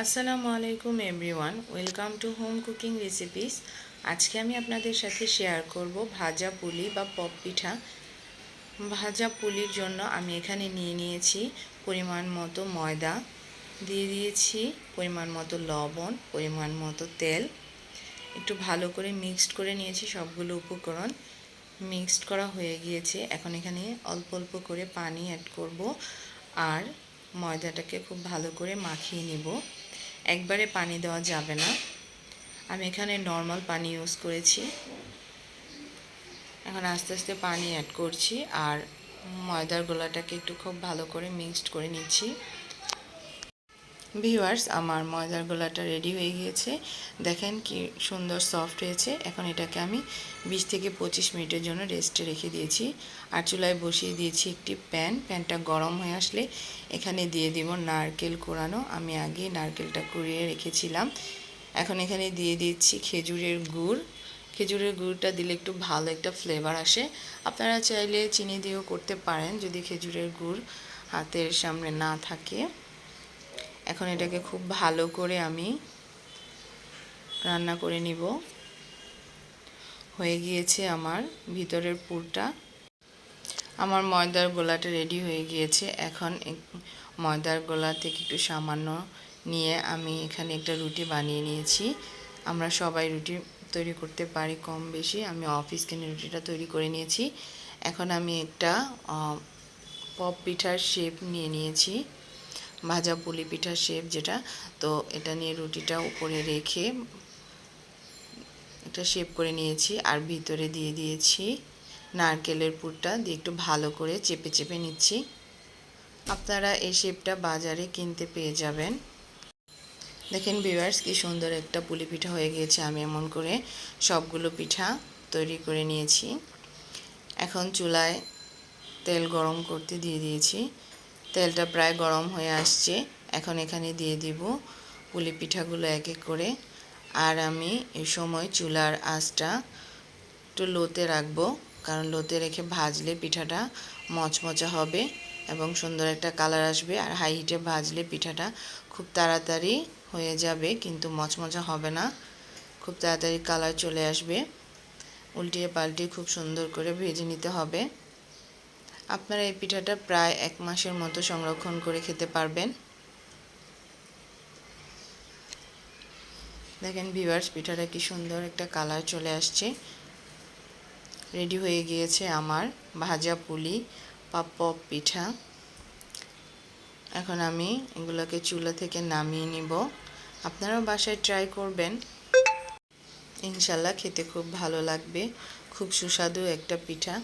আসসালামু আলাইকুম everyone, welcome to home cooking recipes. আজকে আমি আপনাদের সাথে শেয়ার করব ভাজা পুলি বা পপ পিঠা। ভাজা পুলির জন্য আমি এখানে নিয়ে নিয়েছি পরিমাণ মতো ময়দা, দিয়ে দিয়েছি পরিমাণ মতো লবণ, পরিমাণ মতো তেল। একটু ভালো করে মিক্সড করে নিয়েছি সবগুলো উপকরণ। মিক্সড করা হয়ে গিয়েছে। এখন এখানে অল্প অল্প করে পানি অ্যাড করব। আর ময়দাটাকে খুব ভালো করে মাখিয়ে নেব। একবারে পানি দেওয়া যাবে না। আমি এখানে নর্মাল পানি ইউজ করেছি। এখন আস্তে আস্তে পানি অ্যাড করছি আর ময়দার গোলাটাকে একটু খুব ভালো করে মিক্সড করে নিচ্ছি। ভিউয়ার্স, আমার ময়দার গোলাটা রেডি হয়ে গিয়েছে। দেখেন কি সুন্দর সফট হয়েছে। এখন এটাকে আমি বিশ থেকে পঁচিশ মিনিটের জন্য রেস্টে রেখে দিয়েছি। আর চুলায় বসিয়ে দিয়েছি একটি প্যান প্যানটা গরম হয়ে আসলে এখানে দিয়ে দিব নারকেল কোরানো। আমি আগে নারকেলটা কুড়িয়ে রেখেছিলাম। এখন এখানে দিয়ে দিচ্ছি খেজুরের গুড়। খেজুরের গুড়টা দিলে একটু ভালো একটা ফ্লেভার আসে। আপনারা চাইলে চিনি দিয়েও করতে পারেন যদি খেজুরের গুড় হাতের সামনে না থাকে। এখন এটাকে খুব ভালো করে আমি রান্না করে নিব। হয়ে গিয়েছে আমার ভিতরের পুরটা। আমার ময়দার গোলাটা রেডি হয়ে গিয়েছে। এখন ময়দার গোলা থেকে একটু সামান্য নিয়ে আমি এখানে একটা রুটি বানিয়ে নিয়েছি। আমরা সবাই রুটি তৈরি করতে পারি কম বেশি। আমি অফিস কিনে রুটিটা তৈরি করে নিয়েছি। এখন আমি একটা পপ পিঠার শেপ নিয়ে নিয়েছি। ভাজা পুলি পিঠার শেপ যেটা, তো এটা নিয়ে রুটিটা উপরে রেখে একটা শেপ করে নিয়েছি। আর ভিতরে দিয়ে দিয়েছি নারকেলের পুরটা, দিয়ে একটু ভালো করে চেপে চেপে নিচ্ছি। আপনারা এই শেপটা বাজারে কিনতে পেয়ে যাবেন। দেখেন ভিউয়ার্স কি সুন্দর একটা পুলি পিঠা হয়ে গিয়েছে। আমি এমন করে সবগুলো পিঠা তৈরি করে নিয়েছি। এখন চুলায় তেল গরম করতে দিয়ে দিয়েছি। তেলটা প্রায় গরম হয়ে আসছে। এখন এখানে দিয়ে দিব পুলি পিঠাগুলো এক এক করে। আর আমি এই সময় চুলার আঁচটা একটু লোতে রাখব, কারণ লোতে রেখে ভাজলে পিঠাটা মচমচা হবে এবং সুন্দর একটা কালার আসবে। আর হাই হিটে ভাজলে পিঠাটা খুব তাড়াতাড়ি হয়ে যাবে, কিন্তু মচমচা হবে না। খুব তাড়াতাড়ি কালার চলে আসবে। উল্টিয়ে পাল্টিয়ে খুব সুন্দর করে ভেজে নিতে হবে। আপনারা এই পিঠাটা প্রায় এক মাসের মতো সংরক্ষণ করে খেতে পারবেন। দেখেন ভিভার্স পিঠাটা কি সুন্দর একটা কালার চলে আসছে। রেডি হয়ে গিয়েছে আমার ভাজা পুলি পাপ পিঠা। এখন আমি এগুলোকে চুলা থেকে নামিয়ে নিব। আপনারাও বাসায় ট্রাই করবেন। ইনশাল্লাহ খেতে খুব ভালো লাগবে। খুব সুস্বাদু একটা পিঠা।